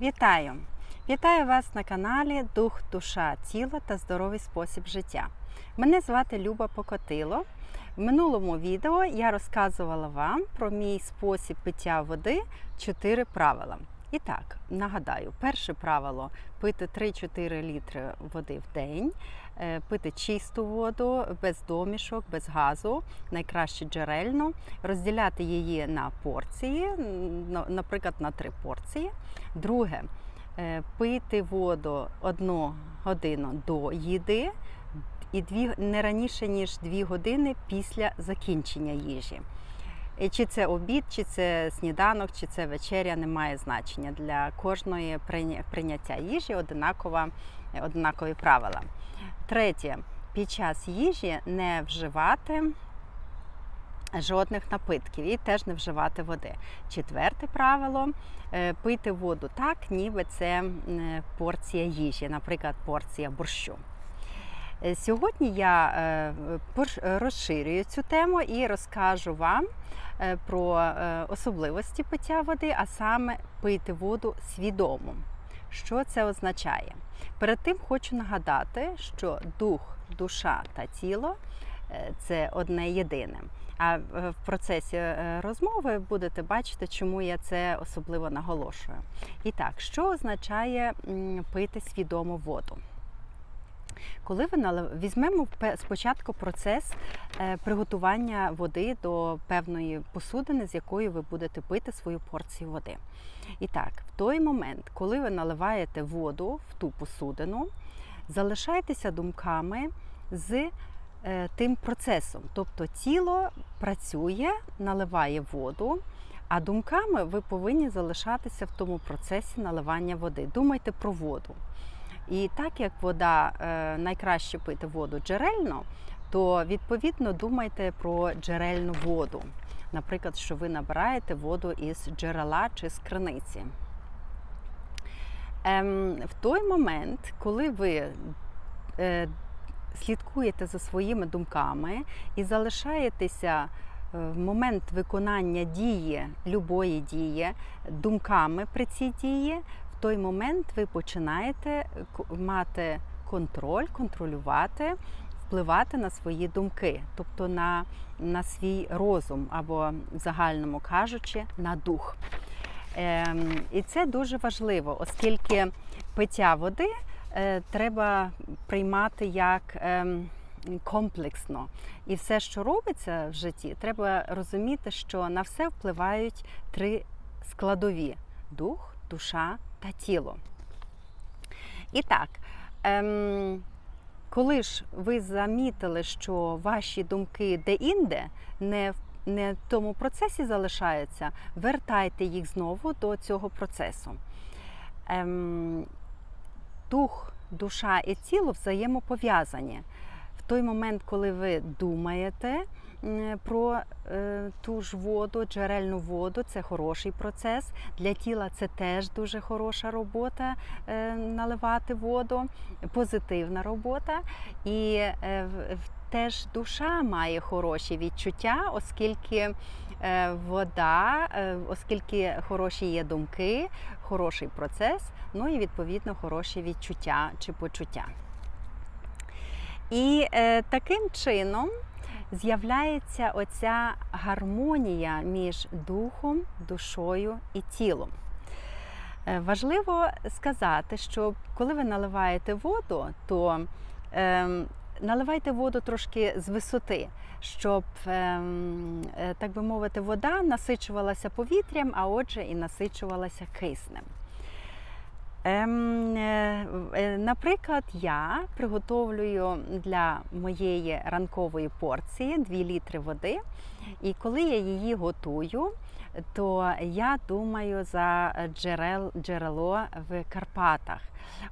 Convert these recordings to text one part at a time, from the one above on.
Вітаю! Вітаю вас на каналі Дух, Душа, Тіло та здоровий спосіб життя. Мене звати Люба Покотило. В минулому відео я розказувала вам про мій спосіб пиття води 4 правила. І так, нагадаю, перше правило пити 3-4 літри води в день, е, пити чисту воду, без домішок, без газу, найкраще джерельну, розділяти її на порції, наприклад, на 3 порції. Друге, е, пити воду одну годину до їди і дві, не раніше, ніж 2 години після закінчення їжі. Чи це обід, чи це сніданок, чи це вечеря, не має значення. Для кожної прийняття їжі одинакова, однакові правила. Третє, під час їжі не вживати жодних напитків і теж не вживати води. Четверте правило е, пити воду так, ніби це м, порція їжі, наприклад, порція борщу. Е, Сьогодні я е, розширюю цю тему і розкажу вам е, про е, особливості пиття води, а саме пити воду свідомо. Що це означає? Перед тим хочу нагадати, що дух, душа та тіло е, це одне єдине. А е, в процесі е, розмови будете бачити, чому я це особливо наголошую. І так, що означає пити свідомо воду? Коли налив... візьмемо спочатку процес е, приготування води до певної посудини, з якої ви будете пити свою порцію води. І так, в той момент, коли ви наливаєте воду в ту посудину, залишайтеся думками з е, тим процесом. Тобто тіло працює, наливає воду, а думками ви повинні залишатися в тому процесі наливання води. Думайте про воду. І так як вода е, найкраще пити воду джерельно, то відповідно думайте про джерельну воду. Наприклад, що ви набираєте воду із джерела чи з криниці. Ем, в той момент, коли ви е, слідкуєте за своїми думками і залишаєтеся е, в момент виконання дії, любої дії, думками при цій дії, той момент ви починаєте мати контроль, контролювати, впливати на свої думки, тобто на, на свій розум, або в загальному кажучи, на дух. Ем, і це дуже важливо, оскільки пиття води е, треба приймати як ем, комплексно. І все, що робиться в житті, треба розуміти, що на все впливають три складові: дух, душа та тіло. І так, ем, коли ж ви замітили, що ваші думки де-інде не в не в тому процесі залишаються, вертайте їх знову до цього процесу. Ем, дух, душа і тіло взаємопов'язані. В той момент, коли ви думаєте про е, ту ж воду, джерельну воду, це хороший процес. Для тіла це теж дуже хороша робота е, наливати воду, позитивна робота. І е, теж душа має хороші відчуття, оскільки е, вода, е, оскільки хороші є думки, хороший процес, ну і відповідно хороші відчуття чи почуття. І е, таким чином з'являється оця гармонія між духом, душою і тілом. Е, Важливо сказати, що коли ви наливаєте воду, то ем, наливайте воду трошки з висоти, щоб, ем, е, так би мовити, вода насичувалася повітрям, а отже, і насичувалася киснем. Ем, е, е, наприклад, я приготовлюю для моєї ранкової порції 2 літри води, і коли я її готую, то я думаю за джерел, джерело в Карпатах.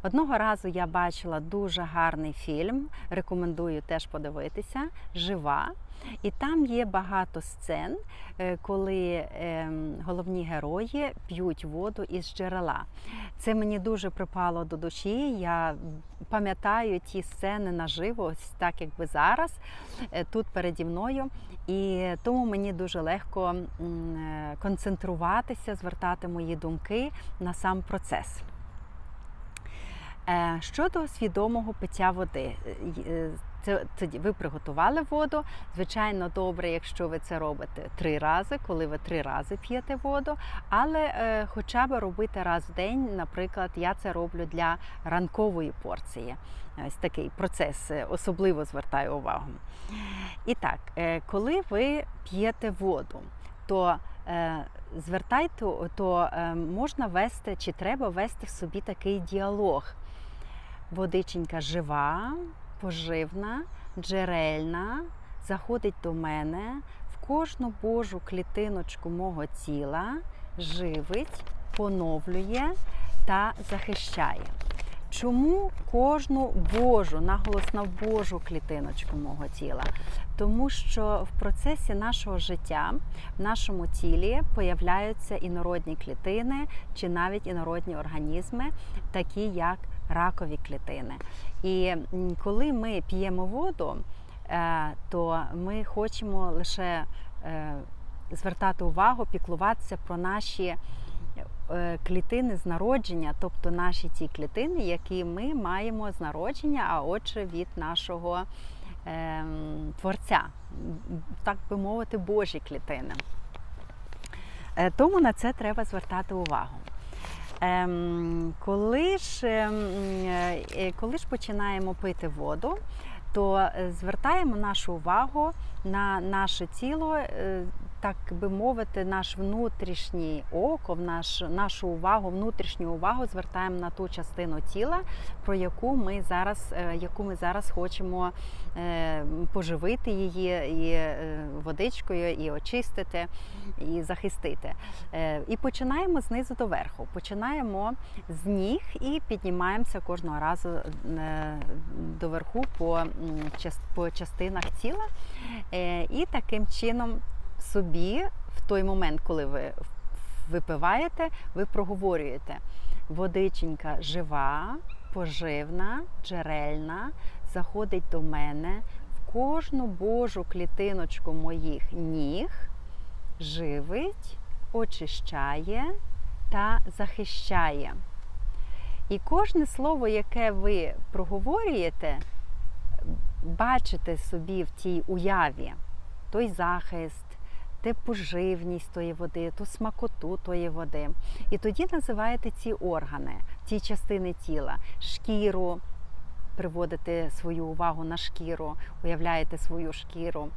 Одного разу я бачила дуже гарний фільм, рекомендую теж подивитися. Жива. І там є багато сцен, е, коли ем, головні герої п'ють воду із джерела. Це мені дуже припало до душі. Я пам'ятаю ті сцени наживо, ось так якби зараз, е, тут переді мною. І тому мені дуже легко е, концентруватися, звертати мої думки на сам процес. Щодо свідомого пиття води, це тоді ви приготували воду. Звичайно, добре, якщо ви це робите три рази, коли ви три рази п'єте воду, але е, хоча б робити раз в день. Наприклад, я це роблю для ранкової порції. Ось такий процес е, особливо звертаю увагу. І так, е, коли ви п'єте воду, то е, звертайте, то е, можна вести чи треба вести в собі такий діалог. Водиченька жива, поживна, джерельна, заходить до мене в кожну божу клітиночку мого тіла, живить, поновлює та захищає. Чому кожну Божу, наголос на Божу клітиночку мого тіла? Тому що в процесі нашого життя в нашому тілі появляються інородні клітини чи навіть інородні організми, такі як ракові клітини. І коли ми п'ємо воду, е, то ми хочемо лише е, звертати увагу, піклуватися про наші е, клітини з народження, тобто наші ті клітини, які ми маємо з народження, а отже, від нашого ем, творця, так би мовити, Божі клітини. Тому на це треба звертати увагу. Ем, коли, ж, ем, е, коли ж починаємо пити воду, то е, звертаємо нашу увагу на наше тіло, е, так би мовити, наш внутрішній око, в наш, нашу увагу, внутрішню увагу звертаємо на ту частину тіла, про яку ми зараз, е, яку ми зараз хочемо е, поживити її і е, водичкою, і очистити, і захистити. І починаємо знизу до верху. Починаємо з ніг і піднімаємося кожного разу до верху по, частинах тіла. І таким чином собі в той момент, коли ви випиваєте, ви проговорюєте. Водиченька жива, поживна, джерельна, заходить до мене в кожну божу клітиночку моїх ніг, живить, очищає та захищає. І кожне слово, яке ви проговорюєте, бачите собі в тій уяві той захист, те поживність тої води, ту смакоту тої води. І тоді називаєте ці органи, ті частини тіла, шкіру. Приводите свою увагу на шкіру, уявляєте свою шкіру,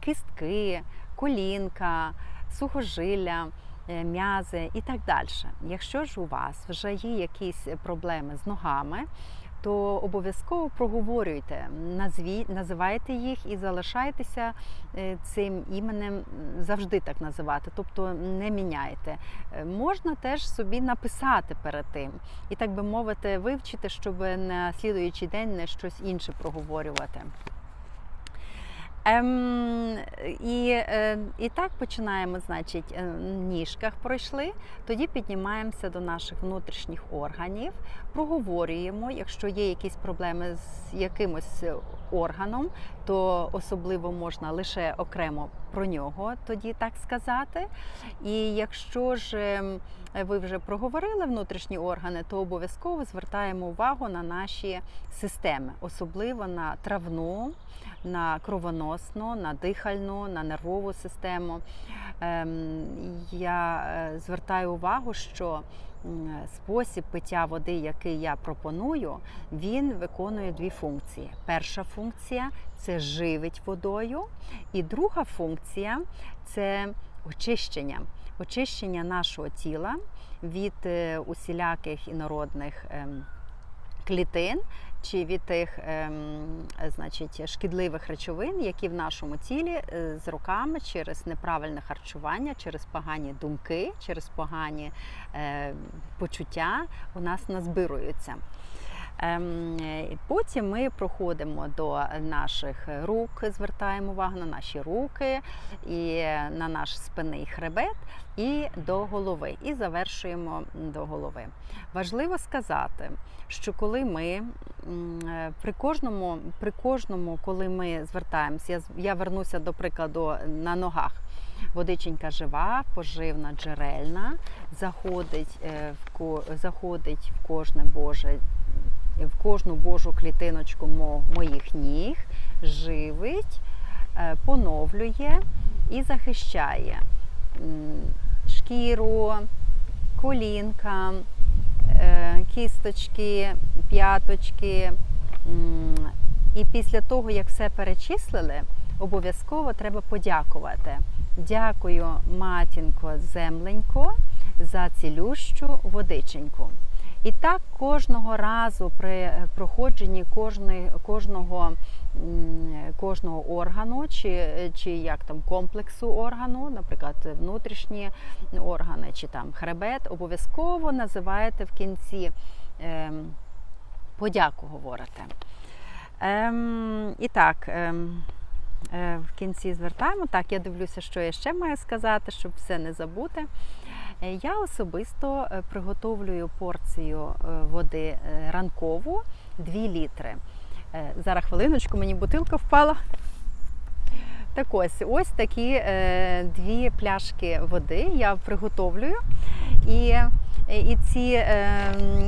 кістки, колінка, сухожилля, е, м'язи і так далі. Якщо ж у вас вже є якісь проблеми з ногами, то обов'язково проговорюйте, назві, називайте їх і залишайтеся е, цим іменем завжди так називати, тобто не міняйте. Е, Можна теж собі написати перед тим і, так би мовити, вивчити, щоб на слідуючий день не щось інше проговорювати. Ем, і, е, і так починаємо, значить, е, ніжках пройшли, тоді піднімаємося до наших внутрішніх органів, проговорюємо, якщо є якісь проблеми з якимось органом, то особливо можна лише окремо про нього тоді так сказати. І якщо ж ем, ви вже проговорили внутрішні органи, то обов'язково звертаємо увагу на наші системи, особливо на травну, на кровоносну, на дихальну, на нервову систему. Ем, Я е, звертаю увагу, що спосіб пиття води, який я пропоную, він виконує дві функції. Перша функція це живить водою, і друга функція це очищення. Очищення нашого тіла від е, усіляких інородних ем, клітин чи від тих ем, значить, шкідливих речовин, які в нашому тілі е, з роками через неправильне харчування, через погані думки, через погані е, почуття у нас назбируються. Ем, Потім ми проходимо до наших рук, звертаємо увагу на наші руки і на наш спинний хребет і до голови. І завершуємо до голови. Важливо сказати, що коли ми е, при кожному, при кожному, коли ми звертаємося, я, я вернуся до прикладу на ногах. Водиченька жива, поживна, джерельна, заходить е, в заходить в кожне Боже, в кожну Божу клітиночку мо- моїх ніг, живить, е, поновлює і захищає шкіру, колінка, е, кісточки, п'яточки. І після того, як все перечислили, обов'язково треба подякувати. Дякую, матінко, земленько, за цілющу водиченьку. І так кожного разу при е, проходженні кожної, кожного, кожного органу, чи, чи як там комплексу органу, наприклад, внутрішні органи, чи там хребет, обов'язково називаєте в кінці ем, подяку говорите. Ем, і так, ем, е, в кінці звертаємо. Так, я дивлюся, що я ще маю сказати, щоб все не забути. Е, Я особисто е, приготовлюю порцію е, води ранкову 2 літри. Зараз хвилиночку, мені бутилка впала. Так ось, ось такі дві пляшки води я приготовлюю. І, і, ці,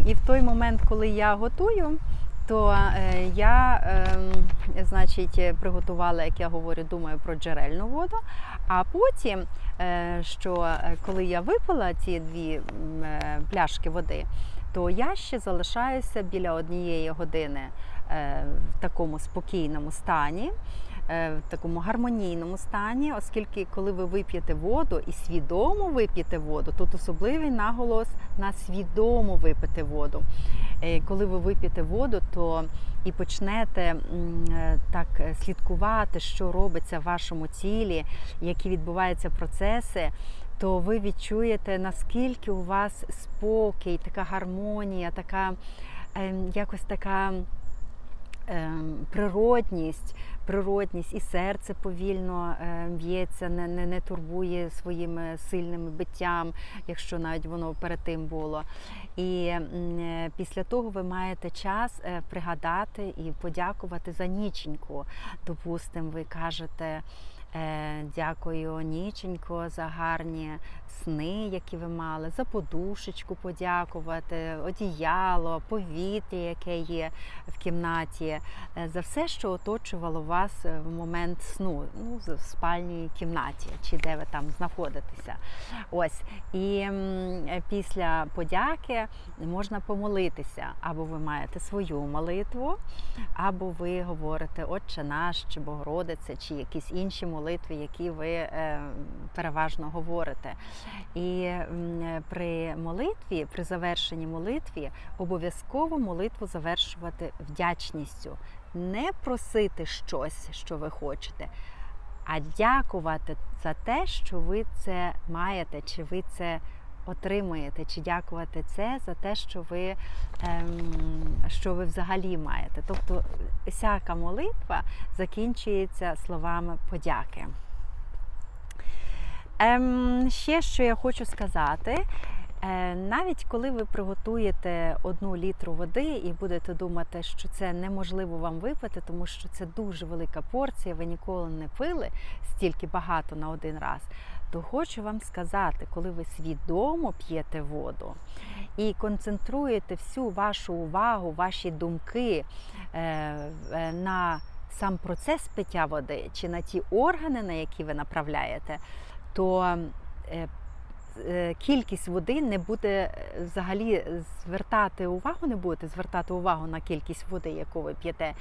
і в той момент, коли я готую, то е, я е, значить, приготувала, як я говорю, думаю про джерельну воду. А потім, е, що е, коли я випила ці дві е, пляшки води, то я ще залишаюся біля однієї години е, в такому спокійному стані. Е, В такому гармонійному стані, оскільки коли ви вип'єте воду і свідомо вип'єте воду, тут особливий наголос на свідомо випити воду. Е, Коли ви вип'єте воду, то і почнете е, так е, слідкувати, що робиться в вашому тілі, які відбуваються процеси, то ви відчуєте, наскільки у вас спокій, така гармонія, така ем, якось така ем, природність, природність, і серце повільно е, б'ється, не, не, не турбує своїм сильним биттям, якщо навіть воно перед тим було. І е, після того ви маєте час е, пригадати і подякувати за ніченьку. Допустимо, ви кажете. Е, Дякую, ніченько, за гарні сни, які ви мали, за подушечку подякувати, одіяло, повітря, яке є в кімнаті, е, за все, що оточувало вас в момент сну, ну, в спальній кімнаті, чи де ви там знаходитеся. Ось. І після подяки можна помолитися, або ви маєте свою молитву, або ви говорите Отче наш, чи Богородице, чи якісь інші молитви, які ви е, переважно говорите. І при молитві, при завершенні молитві, обов'язково молитву завершувати вдячністю. Не просити щось, що ви хочете, а дякувати за те, що ви це маєте, чи ви це отримуєте, чи дякувати це за те, що ви, ем, що ви взагалі маєте. Тобто всяка молитва закінчується словами подяки. Ем, ще що я хочу сказати. Е, Навіть коли ви приготуєте одну літру води і будете думати, що це неможливо вам випити, тому що це дуже велика порція, ви ніколи не пили стільки багато на один раз, то хочу вам сказати, коли ви свідомо п'єте воду і концентруєте всю вашу увагу, ваші думки е, е, на сам процес пиття води чи на ті органи, на які ви направляєте, то е, кількість води не буде е, взагалі звертати увагу, не будете звертати увагу на кількість води, яку ви п'єте,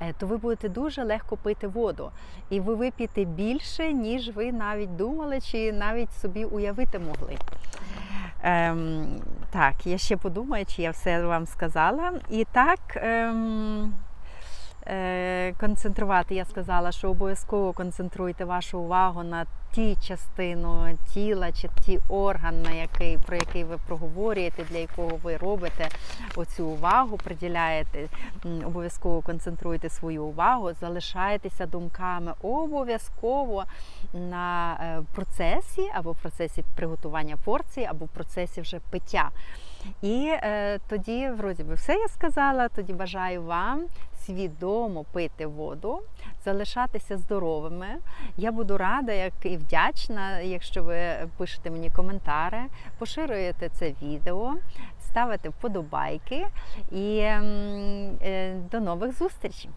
е, то ви будете дуже легко пити воду. І ви вип'єте більше, ніж ви навіть думали, чи навіть собі уявити могли. Ем, так, я ще подумаю, чи я все вам сказала. І так. Ем, е, Концентрувати, я сказала, що обов'язково концентруйте вашу увагу на ті частину тіла чи ті орган, на який, про який ви проговорюєте, для якого ви робите оцю увагу, приділяєте, обов'язково концентруєте свою увагу, залишаєтеся думками обов'язково на е, процесі або процесі приготування порції, або процесі вже пиття. І е, тоді, вроді би, все я сказала. Тоді бажаю вам свідомо пити воду, залишатися здоровими. Я буду рада, як і вдячна, якщо ви пишете мені коментари, поширюєте це відео, ставите вподобайки і ем, е, до нових зустрічей!